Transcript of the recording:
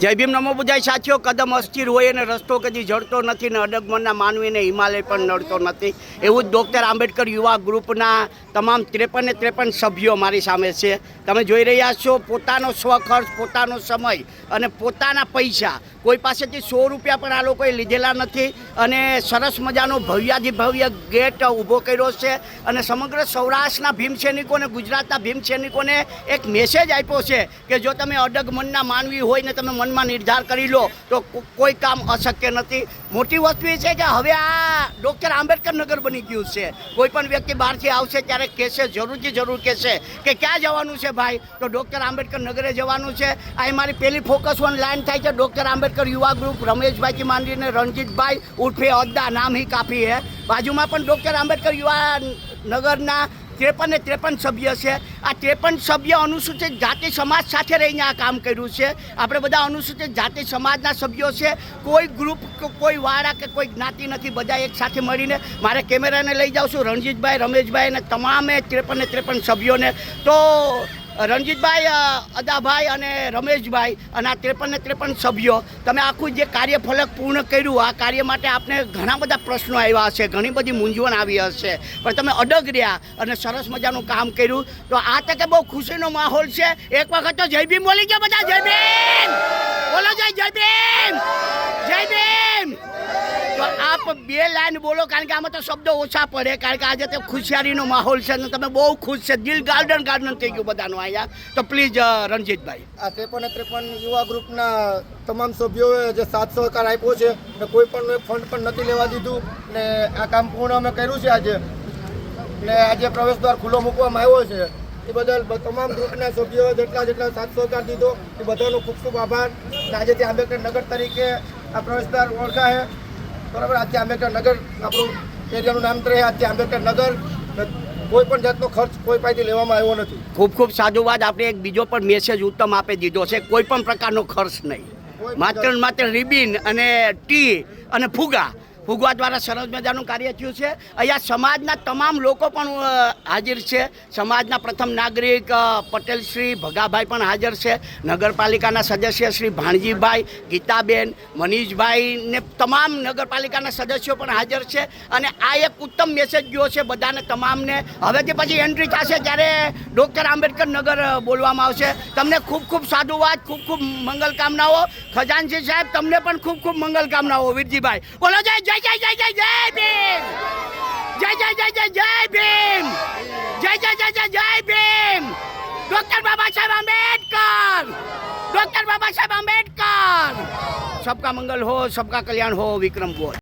જય ભીમ નમો બુજાય સાચો કદમ અસ્થિર હોય અને રસ્તો કદી જડતો નથી ને અડગમનના માનવીને હિમાલય પણ નડતો નથી. એવું જ ડૉક્ટર આંબેડકર યુવા ગ્રુપના તમામ ત્રેપને ત્રેપન સભ્યો મારી સામે છે. તમે જોઈ રહ્યા છો પોતાનો સ્વખર્ચ, પોતાનો સમય અને પોતાના પૈસા. કોઈ પાસેથી સો રૂપિયા પણ આ લોકોએ લીધેલા નથી અને સરસ મજાનો ભવ્યાધિભવ્ય ગેટ ઊભો કર્યો છે અને સમગ્ર સૌરાષ્ટ્રના ભીમ સૈનિકોને ગુજરાતના ભીમ સૈનિકોને એક મેસેજ આપ્યો છે કે જો તમે અડગ મનના માનવી હોય ને તમે મનમાં નિર્ધાર કરી લો, તો કોઈ કામ અશક્ય નથી. મોટી વસ્તુ એ છે કે હવે આ ડૉક્ટર આંબેડકર નગર બની ગયું છે. કોઈ પણ વ્યક્તિ બહારથી આવશે ત્યારે કહેશે, જરૂરથી જરૂર કહેશે કે ક્યાં જવાનું છે ભાઈ? તો ડૉક્ટર આંબેડકર નગરે જવાનું છે. અહીં મારી પહેલી ફોકસ વન લાઈન થાય છે, ડૉક્ટર આંબેડકર યુવા ગ્રુપ, રમેશભાઈથી માંડીને રણજીતભાઈ ઉર્ફે અદ્દા, નામ હી કાફી હે. બાજુમાં પણ ડૉક્ટર આંબેડકર યુવા નગરના ત્રેપન ત્રેપન સભ્ય છે. આ ત્રેપન સભ્ય અનુસૂચિત જાતિ સમાજ સાથે રહીને આ કામ કર્યું છે. આપણે બધા અનુસૂચિત જાતિ સમાજના સભ્યો છે. કોઈ ગ્રુપ કોઈ વાળા કે કોઈ જ્ઞાતિ નથી બધા એક સાથે મળીને મારે કેમેરાને લઈ જાઉં છું. રણજીતભાઈ, રમેશભાઈ અને તમામે ત્રેપન ત્રેપન સભ્યોને. તો રણજીતભાઈ અદાભાઈ અને રમેશભાઈ અને આ ત્રેપન ને ત્રેપન સભ્યો, તમે આખું જે કાર્યફલક પૂર્ણ કર્યું, આ કાર્ય માટે આપને ઘણા બધા પ્રશ્નો આવ્યા હશે, ઘણી બધી મૂંઝવણ આવી હશે. પણ તમે અડગ રહ્યા અને સરસ મજાનું કામ કર્યું. તો આ તકે બહુ ખુશીનો માહોલ છે. એક વખત તો જય ભીમ બોલી ગયા બધા, જય ભીમ! બોલો જય જય ભીમ જય ભીમ તો બે લાઈન બોલો, કારણ કે આમાં તો શબ્દો ઓછા પડે, કારણ કે આજે તો ખુશિયારીનો માહોલ છે ને તમે બહુ ખુશ છે. દિલ ગાર્ડન ગાર્ડન થઈ ગયું બધાનું અહીંયા. તો પ્લીઝ રણજીતભાઈ. આ ત્રેપન ત્રેપન યુવા ગ્રુપના તમામ સભ્યોએ જે સાથ સહકાર આપ્યો છે ને કોઈ પણ ફંડ પણ નથી લેવા દીધું ને આ કામ પૂર્ણ અમે કર્યું છે આજે. ને આજે પ્રવેશ દ્વાર ખુલ્લો મૂકવામાં આવ્યો છે. એ બદલ તમામ ગ્રુપના સભ્યોએ જેટલા જેટલા સાથ સહકાર દીધો, એ બધાનો ખૂબ ખૂબ આભાર. આજે ત્યાં આંબેડકર નગર તરીકે આ પ્રવેશદ્વાર ઓળખાય. બરાબર? આજે આંબેડકર નગર આપણું એરિયાનું નામ રહે આજે આંબેડકર નગર કોઈ પણ જાતનો ખર્ચ કોઈ પાસેથી લેવામાં આવ્યો નથી. ખૂબ ખૂબ સાધુવાદ આપણે એક બીજો પણ મેસેજ ઉત્તમ આપી દીધો છે કોઈ પણ પ્રકારનો ખર્ચ નહીં. માત્ર માત્ર રિબિન અને ટી અને ફુગા ફુગવા દ્વારા સરસ મજાનું કાર્ય થયું છે. અહીંયા સમાજના તમામ લોકો પણ હાજર છે. સમાજના પ્રથમ નાગરિક પટેલ શ્રી ભગાભાઈ પણ હાજર છે. નગરપાલિકાના સદસ્ય શ્રી ભાણજીભાઈ, ગીતાબેન, મનીષભાઈ ને તમામ નગરપાલિકાના સદસ્યો પણ હાજર છે. અને આ એક ઉત્તમ મેસેજ ગયો છે બધાને, તમામને. હવેથી પછી એન્ટ્રી થશે ત્યારે ડૉક્ટર આંબેડકર નગર બોલવામાં આવશે. તમને ખૂબ ખૂબ સાધુવાદ, ખૂબ ખૂબ મંગલ કામનાઓ. ખજાનજી સાહેબ, તમને પણ ખૂબ ખૂબ મંગલ કામનાઓ, વીરજીભાઈ. બોલો, જય जय जय जय जय जय भीम जय जय जय जय जय भीम जय जय जय जय जय भीम डॉक्टर बाबा साहेब अंबेडकर डॉक्टर बाबा साहेब अंबेडकर सबका मंगल हो सबका कल्याण हो विक्रम गोल